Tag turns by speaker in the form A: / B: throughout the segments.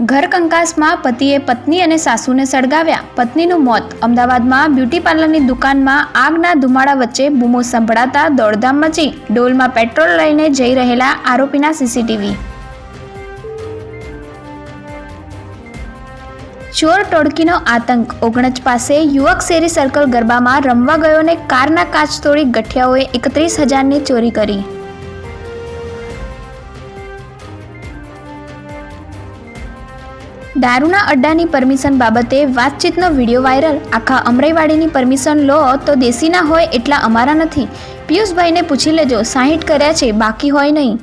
A: ઘર કંકાસમાં પતિએ પત્ની અને સાસુને સળગાવ્યા. પત્નીનું મોત. અમદાવાદમાં બ્યુટી પાર્લરની દુકાનમાં આગના ધુમાડા વચ્ચે બૂમો સંભળાતા દોડધામ મચી ડોલમાં પેટ્રોલ લઈને જઈ રહેલા આરોપીના સીસીટીવી ચોર ટોળકીનો આતંક. ઓગણજ પાસે યુવક શેરી સર્કલ ગરબામાં રમવા ગયોને કારના કાચ તોડી ગઠિયાઓએ એકત્રીસ હજારની ચોરી કરી. દારૂના અડ્ડાની પરમિશન બાબતે વાતચીતનો વીડિયો વાયરલ આખા અમરાઈવાડીની પરમિશન લો તો દેશીના હોય એટલા અમારા નથી. પિયુષભાઈને પૂછી લેજો, સાહીઠ કર્યા છે, બાકી હોય નહીં.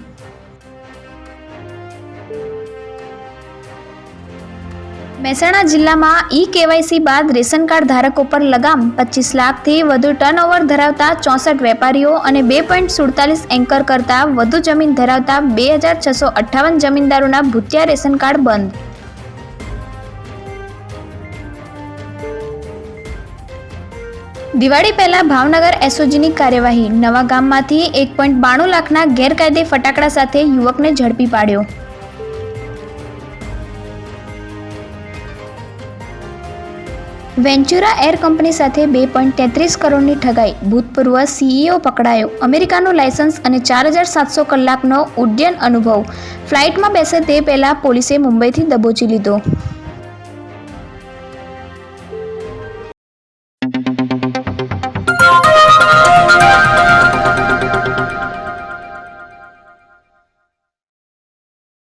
A: મહેસાણા જિલ્લામાં ઈ કેવાયસી બાદ રેશન કાર્ડ ધારકો પર લગામ. પચીસ લાખથી વધુ ટર્નઓવર ધરાવતા ચોસઠ વેપારીઓ અને બે પોઈન્ટ સુડતાલીસ એન્કર કરતાં વધુ જમીન ધરાવતા બે હજાર છસો અઠ્ઠાવન જમીનદારોના ભૂતિયા રેશન કાર્ડ બંધ. દિવાળી પહેલા ભાવનગર એસઓજીની કાર્યવાહી. નવા ગામમાંથી એક પોઈન્ટ બાણું લાખના ગેરકાયદે ફટાકડા સાથે યુવકને ઝડપી પાડ્યો. વેન્ચુરા એર કંપની સાથે બે પોઈન્ટ તેત્રીસ કરોડની ઠગાઈ. ભૂતપૂર્વ સીઈઓ પકડાયો. અમેરિકાનું લાયસન્સ અને ચાર હજાર સાતસો કલાકનો ઉડ્ડયન અનુભવ. ફ્લાઇટમાં બેસે તે પહેલાં પોલીસે મુંબઈથી દબોચી લીધો.